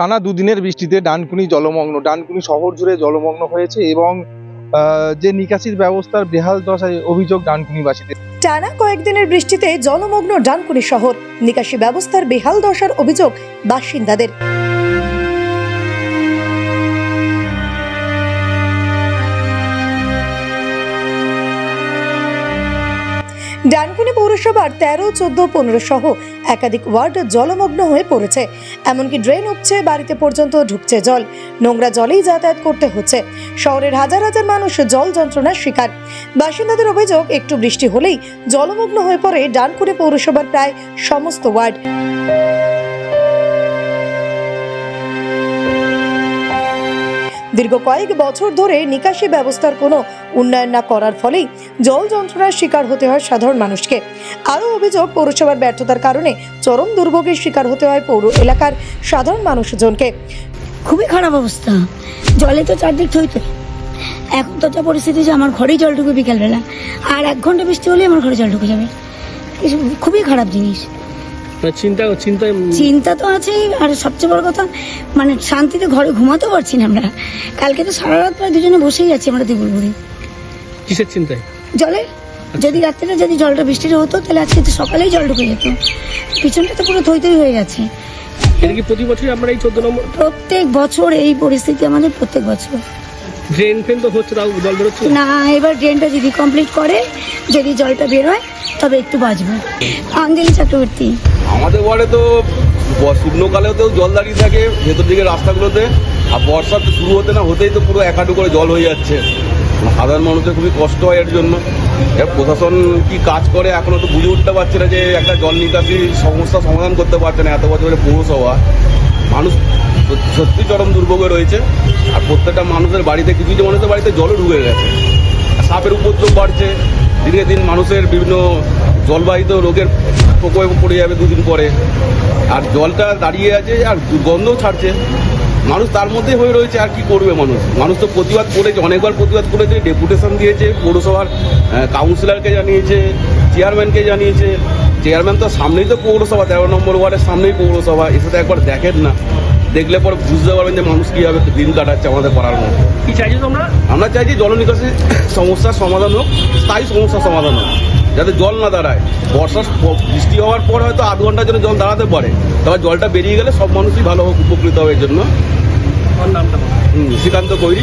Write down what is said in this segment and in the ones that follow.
টানা দুদিনের বৃষ্টিতে ডানকুনি জলমগ্ন, ডানকুনি শহর জুড়ে জলমগ্ন হয়েছে এবং যে নিকাশির ব্যবস্থার বেহাল দশায় অভিযোগ ডানকুনিবাসীদের। টানা কয়েকদিনের বৃষ্টিতে জলমগ্ন ডানকুনি শহর, নিকাশি ব্যবস্থার বেহাল দশার অভিযোগ বাসিন্দাদের। ডানকুনি পৌরসভার তেরো, চোদ্দ, পনেরো সহ একাধিক ওয়ার্ড জলমগ্ন হয়ে পড়েছে। এমনকি ড্রেন উঠছে বাড়িতে পর্যন্ত ঢুকছে জল। নোংরা জলেই যাতায়াত করতে হচ্ছে। শহরের হাজার হাজার মানুষ জল যন্ত্রণার শিকার। বাসিন্দাদের অভিযোগ, একটু বৃষ্টি হলেই জলমগ্ন হয়ে পড়ে ডানকুনি পৌরসভার প্রায় সমস্ত ওয়ার্ড। দীর্ঘ কয়েক বছর ধরে নিকাশি ব্যবস্থার কোনো উন্নয়ন না করার ফলেই জল যন্ত্রণার শিকার হতে হয় সাধারণ মানুষকে। আরও অভিযোগ, পৌরসভার ব্যর্থতার কারণে চরম দুর্ভোগের শিকার হতে হয় পৌর এলাকার সাধারণ মানুষজনকে। খুবই খারাপ অবস্থা। জলে তো চারদিক থই এখন তো যা পরিস্থিতি যে আমার ঘরেই জল ঢুকে বিকেলবেলা। আর এক ঘণ্টা বৃষ্টি হলেই আমার ঘরে জল ঢুকে যাবে। খুবই খারাপ জিনিস। মানে চিন্তা চিন্তায় চিন্তা তো আছেই আর সবচেয়ে বড় কথা মানে শান্তিতে ঘরে ঘুমাতেও পারছি না আমরা। কালকে তো সারা রাত প্রায় দুজনে বসেই যাচ্ছি আমরা দিগুলপুরে কিসের চিন্তায়? জলে যদি রাত্রিরে যদি জলটা বৃষ্টিটা হতো তাহলে আজকে তো সকালেই জল ঢুকে যেত। পিছনটা তো পুরো থই থই হয়ে গেছে। কি প্রতি বছরই আমরা এই চোদ্দ নম্বর? প্রত্যেক বছর এই পরিস্থিতি আমাদের প্রত্যেক বছর। ড্রেন ফ্রেন তো হচ্ছে তাও জল বেরোচ্ছে? না এবার ড্রেনটা যদি কমপ্লিট করে যদি জলটা বেরোয় তবে একটু বাঁচবে। অঞ্জলি চক্রবর্তী। আমাদের ওয়ার্ডে তো শুকনোকালেও তো জল দাঁড়িয়ে থাকে ভেতর দিকে রাস্তাগুলোতে, আর বর্ষা তো শুরু হতে না হতেই তো পুরো একাটু করে জল হয়ে যাচ্ছে। সাধারণ মানুষের খুবই কষ্ট হয় এর জন্য। এর প্রশাসন কি কাজ করে এখনও তো বুঝে উঠতে পারছে না যে একটা জল নিকাশি সমস্যা সমাধান করতে পারছে না এত বছরের পৌরসভা। মানুষ সত্যি- চরম দুর্ভোগে রয়েছে, আর প্রত্যেকটা মানুষের বাড়িতে কিছু কিছু মানুষের বাড়িতে জলও ঢুকে গেছে। সাপের উপদ্রব বাড়ছে, দিনে দিন মানুষের বিভিন্ন জলবাহিত রোগের প্রকোপে পড়ে যাবে দুদিন পরে। আর জলটা দাঁড়িয়ে আছে আর গন্ধও ছাড়ছে। মানুষ তার মধ্যে হয়ে রয়েছে আর কি করবে মানুষ? মানুষ তো প্রতিবাদ করেছে অনেকবার প্রতিবাদ করেছে ডেপুটেশন দিয়েছে পৌরসভার কাউন্সিলরকে জানিয়েছে চেয়ারম্যানকে জানিয়েছে। চেয়ারম্যান তো সামনেই তো পৌরসভা তেরো নম্বর ওয়ার্ডের সামনেই পৌরসভা এসে তো একবার দেখেন না। দেখলে পরে বুঝতে পারবেন যে মানুষ কীভাবে দিন কাটাচ্ছে আমাদের পাড়ার মধ্যে। কি চাইছো তোমরা? আমরা চাইছি জল নিকাশি সমস্যার সমাধান হোক স্থায়ী সমস্যার সমাধান হোক। যাতে জল না দাঁড়ায়। বর্ষা বৃষ্টি হওয়ার পর হয়তো আধ ঘণ্টার জন্য জল দাঁড়াতে পারে। তবে জলটা বেরিয়ে গেলে সব মানুষই ভালো উপকৃত হবে এর জন্য। শ্রীকান্ত কৈরি।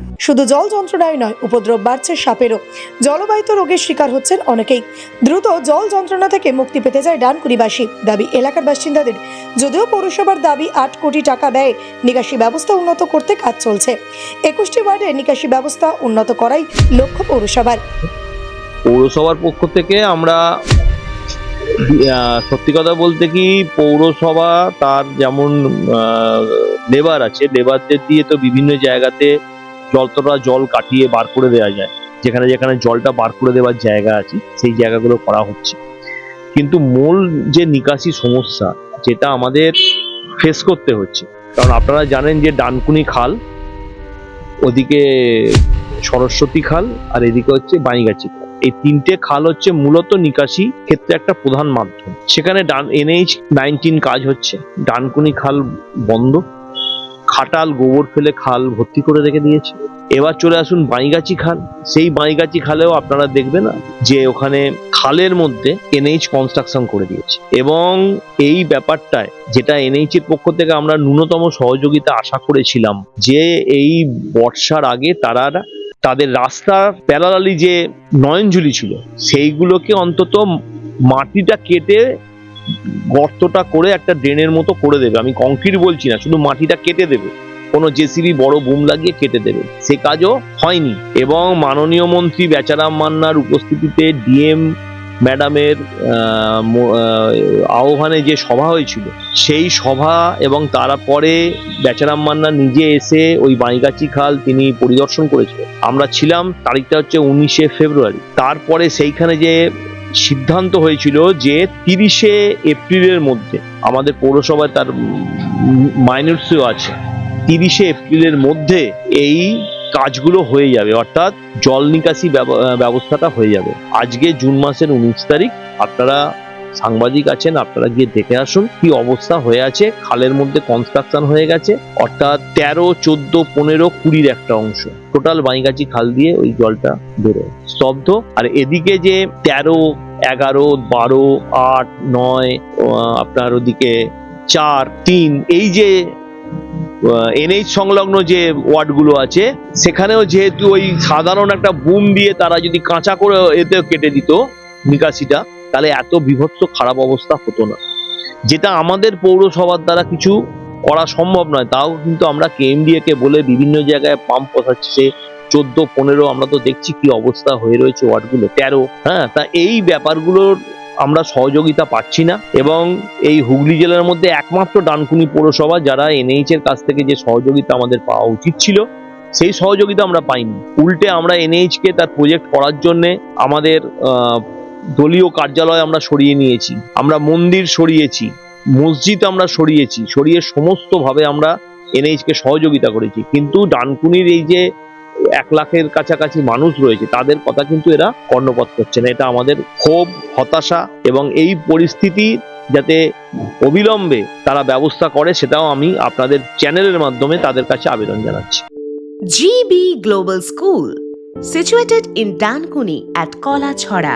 শুধু জল যন্ত্রণায় নয়, উপদ্রব বাড়ছে সাপেরও। জলবাহিত রোগের শিকার হচ্ছেন অনেকেই। দ্রুত জল যন্ত্রণা থেকে মুক্তি পেতে যায় ডানকুনিবাসী দাবি, এলাকার বাসিন্দাদের। যদিও পৌরসভার দাবি, আট কোটি টাকা ব্যয়ে নিকাশি ব্যবস্থা উন্নত করতে কাজ চলছে। একুশটি ওয়ার্ডে নিকাশি ব্যবস্থা উন্নত করাই লক্ষ্য পৌরসভার। পৌরসভার পক্ষ থেকে আমরা সত্যি কথা বলতে কি, পৌরসভা তার যেমন লেবার আছে। লেবারদের দিয়ে তো বিভিন্ন জায়গাতে জলতলা জল কাটিয়ে বার করে দেওয়া যায়। যেখানে যেখানে জলটা বার করে দেওয়ার জায়গা আছে, সেই জায়গাগুলো করা হচ্ছে। কিন্তু মূল যে নিকাশি সমস্যা, যেটা আমাদের ফেস করতে হচ্ছে, কারণ আপনারা জানেন যে ডানকুনি খাল, ওদিকে সরস্বতী খাল, আর এদিকে হচ্ছে বাণীগাছি খাল। এই তিনটে খাল হচ্ছে মূলত নিকাশি ক্ষেত্রে একটা প্রধান মাধ্যম। সেখানে ডান, এনএইচ নাইনটিন কাজ হচ্ছে। ডানকুনি খাল বন্ধ। খাটাল গোবর ফেলে খাল ভর্তি করে রেখে দিয়েছে। এবার চলে আসুন বাঁইগাছি খাল। সেই বাঁইগাছি খালেও আপনারা দেখবেন যে ওখানে খালের মধ্যে এনএইচ কনস্ট্রাকশন করে দিয়েছে। এবং এই ব্যাপারটায় যেটা এনএইচ এর পক্ষ থেকে আমরা ন্যূনতম সহযোগিতা আশা করেছিলাম যে এই বর্ষার আগে তারা তাদের রাস্তার প্যারালালি যে নয়নঝুলি ছিল, সেইগুলোকে অন্তত মাটিটা কেটে গর্তটা করে একটা ড্রেনের মতো করে দেবে। আমি কংক্রিট বলছি না, শুধু মাটিটা কেটে দেবে। কোনো জেসিবি বড় বুম লাগিয়ে কেটে দেবে। সে কাজও হয়নি। এবং মাননীয় মন্ত্রী বেচারাম মান্নার উপস্থিতিতে ডিএম ম্যাডামের আহ্বানে যে সভা হয়েছিল, সেই সভা এবং তারপরে বেচারাম মান্না নিজে এসে ওই বাইগাছি খাল তিনি পরিদর্শন করেছিলেন। আমরা ছিলাম, তারিখটা হচ্ছে উনিশে ফেব্রুয়ারি। তারপরে সেইখানে যে সিদ্ধান্ত হয়েছিল যে তিরিশে এপ্রিলের মধ্যে, আমাদের পৌরসভায় তার মাইনরসিও আছে, তিরিশে এপ্রিলের মধ্যে এই কাজগুলো হয়ে যাবে, অর্থাৎ জল নিকাশি ব্যব- ব্যবস্থাটা হয়ে যাবে। আজকে জুন মাসের উনিশ তারিখ, আপনারা সাংবাদিক আছেন, আপনারা গিয়ে দেখে আসুন কি অবস্থা হয়ে আছে। খালের মধ্যে কনস্ট্রাকশন হয়ে গেছে, অর্থাৎ তেরো, চোদ্দ, পনেরো, কুড়ির একটা অংশ। টোটাল বাইগাছি খাল দিয়ে ওই জলটা বেরোয়। স্তব্ধ। আর এদিকে যে তেরো, এগারো, বারো, আট, নয় আপনার ওদিকে চার, তিন, এই যে এনএইচ সংলগ্ন যে ওয়ার্ডগুলো আছে, সেখানেও যেহেতু ওই সাধারণ একটা বুম দিয়ে তারা যদি কাঁচা করে এতে কেটে দিত নিকাশিটা তাহলে এত বিভৎস খারাপ অবস্থা হতো না। যেটা আমাদের পৌরসভার দ্বারা কিছু করা সম্ভব নয়, তাও কিন্তু আমরা কেএমডিএ কে বলে বিভিন্ন জায়গায় পাম্প বসাচ্ছে চোদ্দ, পনেরো, আমরা তো দেখছি কি অবস্থা হয়ে রয়েছে ওয়ার্ডগুলো, তেরো হ্যাঁ তা এই ব্যাপারগুলোর আমরা সহযোগিতা পাচ্ছি না এবং এই হুগলি জেলার মধ্যে একমাত্র ডানকুনি পৌরসভা যারা এনএইচ এর কাছ থেকে যে সহযোগিতা আমাদের পাওয়া উচিত ছিল, সেই সহযোগিতা আমরা পাইনি। উল্টে আমরা এনএইচ কে তার প্রজেক্ট করার জন্য আমাদের দলীয় কার্যালয় আমরা সরিয়ে নিয়েছি আমরা মন্দির সরিয়েছি মসজিদ আমরা সরিয়েছি সরিয়ে সমস্তভাবে আমরা এনএইচ কে সহযোগিতা করেছি। কিন্তু ডানকুনির এই যে এক লাখের কাছাকাছি মানুষ রয়েছে তাদের কথা কিন্তু এরা কর্ণপাত করছে না। এটা আমাদের ক্ষোভ হতাশা এবং এই পরিস্থিতি যাতে অবিলম্বে তারা ব্যবস্থা করে সেটাও আমি আপনাদের চ্যানেলের মাধ্যমে তাদের কাছে আবেদন জানাচ্ছি। GB Global School, situated in Dankuni at Kalachhara.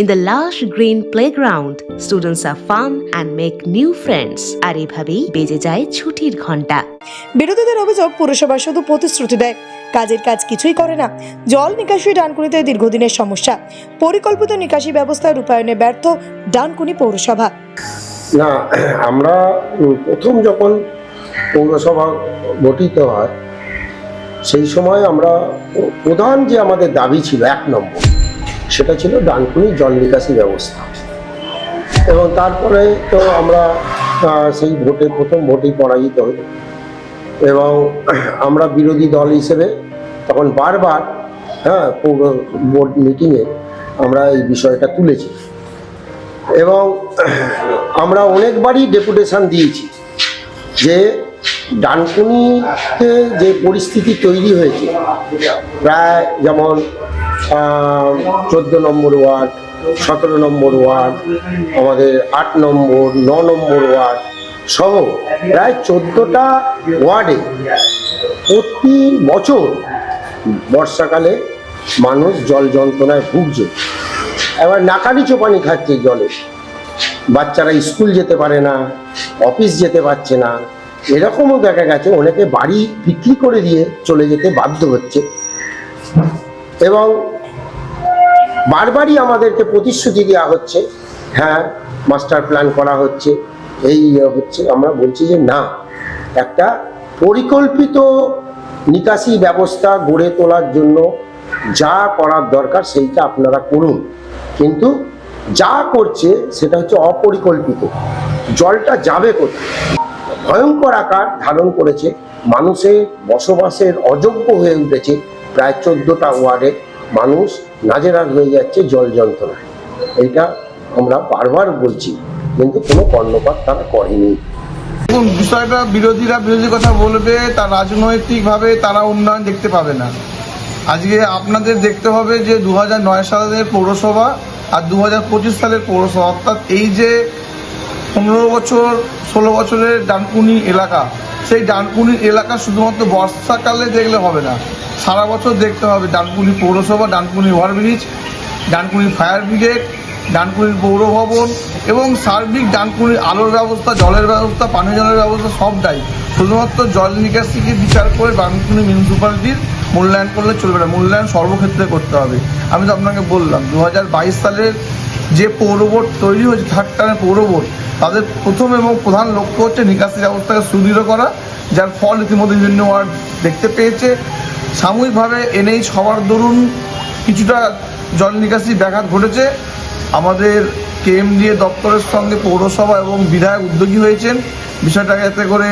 In the lush green playground, students are fun and make new friends. আর এভাবেই বেজে যায় ছুটির ঘণ্টা বিরোধীদের অভিযোগ পুরসভা শুধু প্রতিশ্রুতি দেয়। কাজের কাজ কিছুই করে না। জল নিকাশি ডানকুনিতে দীর্ঘদিনের সমস্যা। পরিকল্পিত নিকাশি ব্যবস্থা রূপায়ণে ব্যর্থ ডানকুনি পৌরসভা। না আমরা প্রথম যখন পৌরসভা গঠিত হয় সেই সময় আমরা প্রধান যে আমাদের দাবি ছিল এক নম্বর সেটা ছিল ডানকুনি জল নিকাশি ব্যবস্থা। এবং তারপরে তো আমরা সেই ভোটে, প্রথম ভোটেই পরাজিত হই। এবং আমরা বিরোধী দল হিসেবে তখন বারবার হ্যাঁ পৌর বোর্ড মিটিংয়ে আমরা এই বিষয়টা তুলেছি। এবং আমরা অনেকবারই ডেপুটেশন দিয়েছি যে ডানকুনিতে যে পরিস্থিতি তৈরি হয়েছে, প্রায় যেমন চোদ্দ নম্বর ওয়ার্ড, সতেরো নম্বর ওয়ার্ড, আমাদের আট নম্বর, ন নম্বর ওয়ার্ড সহ প্রায় চোদ্দোটা ওয়ার্ডে প্রতি বছর বর্ষাকালে মানুষ জল যন্ত্রণায় ভুগছে। এবার নাকানি চোপানি খাচ্ছে জলে। বাচ্চারা স্কুল যেতে পারে না, অফিস যেতে পারছে না, এরকমও দেখা গেছে অনেকে বাড়ি বিক্রি করে দিয়ে চলে যেতে বাধ্য হচ্ছে। এবং বারবারই আমাদেরকে প্রতিশ্রুতি দেওয়া হচ্ছে হ্যাঁ মাস্টার প্ল্যান করা হচ্ছে, এই হচ্ছে, আমরা বলছি যে না, একটা পরিকল্পিত নিকাশি ব্যবস্থা গড়ে তোলার জন্য যা করার দরকার সেইটা আপনারা করুন। কিন্তু যা করছে সেটা হচ্ছে অপরিকল্পিত। জলটা যাবে কোথায়? ভয়ঙ্কর আকার ধারণ করেছে, মানুষের বসবাসের অযোগ্য হয়ে উঠেছে প্রায় চোদ্দটা ওয়ার্ডে। মানুষ নাজেরাল হয়ে যাচ্ছে জল যন্ত্রণায়। এটা আমরা বারবার বলছি, কিন্তু কোনো কর্ণপাত তারা করেনি। দেখুন, বিষয়টা বিরোধীরা বিরোধী কথা বলবে, তা রাজনৈতিকভাবে তারা উন্নয়ন দেখতে পাবে না। আজকে আপনাদের দেখতে হবে যে দু সালের পৌরসভা আর দু সালের পৌরসভা, অর্থাৎ এই যে পনেরো বছর, ষোলো বছরের ডানকুনি এলাকা। সেই ডানকুনির এলাকা শুধুমাত্র বর্ষাকালে দেখলে হবে না, সারা বছর দেখতে হবে। ডানকুনি পৌরসভা, Dankuni overbridge, Dankuni fire brigade ডানকুনির পৌর ভবন এবং সার্বিক ডানকুনির আলোর ব্যবস্থা, জলের ব্যবস্থা পানীয় জলের ব্যবস্থা সবটাই। শুধুমাত্র জল নিকাশিকে বিচার করে ডানকুনি মিউনিসিপ্যালিটির মূল্যায়ন করলে চলবে না। মূল্যায়ন সর্বক্ষেত্রে করতে হবে। আমি তো আপনাকে বললাম, দু হাজার বাইশ সালের যে পৌর বোর্ড তৈরি হয়েছে, থার্ড টার্মের পৌর তাদের প্রথম এবং প্রধান লক্ষ্য হচ্ছে নিকাশি ব্যবস্থাকে সুদৃঢ় করা, যার ফল ইতিমধ্যে বিভিন্ন ওয়ার্ড দেখতে পেয়েছে। সাময়িকভাবে এনএইচ হওয়ার দরুন কিছুটা জল নিকাশি ব্যাঘাত ঘটেছে। আমাদের কেএমডিএ দপ্তরের সঙ্গে পৌরসভা এবং বিধায়ক উদ্যোগী হয়েছেন। বিষয়টাকে যাতে করে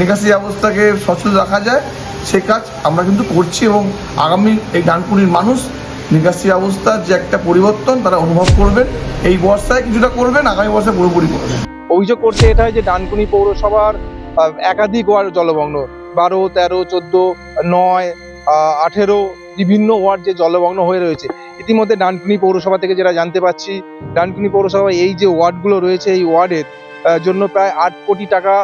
নিকাশি ব্যবস্থাকে সচল রাখা যায়, সে কাজ আমরা কিন্তু করছি এবং আগামী এই ডানপুরির মানুষ নিকাশি অবস্থার যে একটা পরিবর্তন তারা অনুভব করবেন, এই বর্ষায় কিছুটা করবেন, আগামী বর্ষায় পুরোপুরি করবেন। অভিযোগ করছে এটাই যে ডানকুনি পৌরসভার একাধিক ওয়ার্ড জলমগ্ন বারো, তেরো, চোদ্দ, নয় আঠেরো বিভিন্ন ওয়ার্ড যে জলমগ্ন হয়ে রয়েছে। ইতিমধ্যে ডানকুনি পৌরসভা থেকে যেটা জানতে পারছি ডানকুনি পৌরসভা এই যে ওয়ার্ডগুলো রয়েছে, এই ওয়ার্ডের জন্য প্রায় আট কোটি টাকা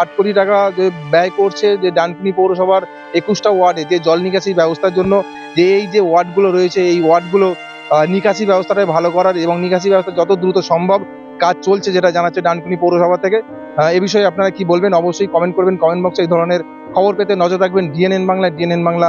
আট কোটি টাকা যে ব্যয় করছে যে ডানকুনি পৌরসভার একুশটা ওয়ার্ডে যে জল নিকাশি ব্যবস্থার জন্য, যে এই যে ওয়ার্ডগুলো রয়েছে, এই ওয়ার্ডগুলো নিকাশি ব্যবস্থাটা ভালো করার এবং নিকাশি ব্যবস্থা যত দ্রুত সম্ভব কাজ চলছে যেটা জানাচ্ছে ডানকুনি পৌরসভা থেকে। এ বিষয়ে আপনারা কি বলবেন? অবশ্যই কমেন্ট করবেন। কমেন্ট বক্সে এই ধরনের খবর পেতে নজর রাখবেন। DNN Bangla DNN Bangla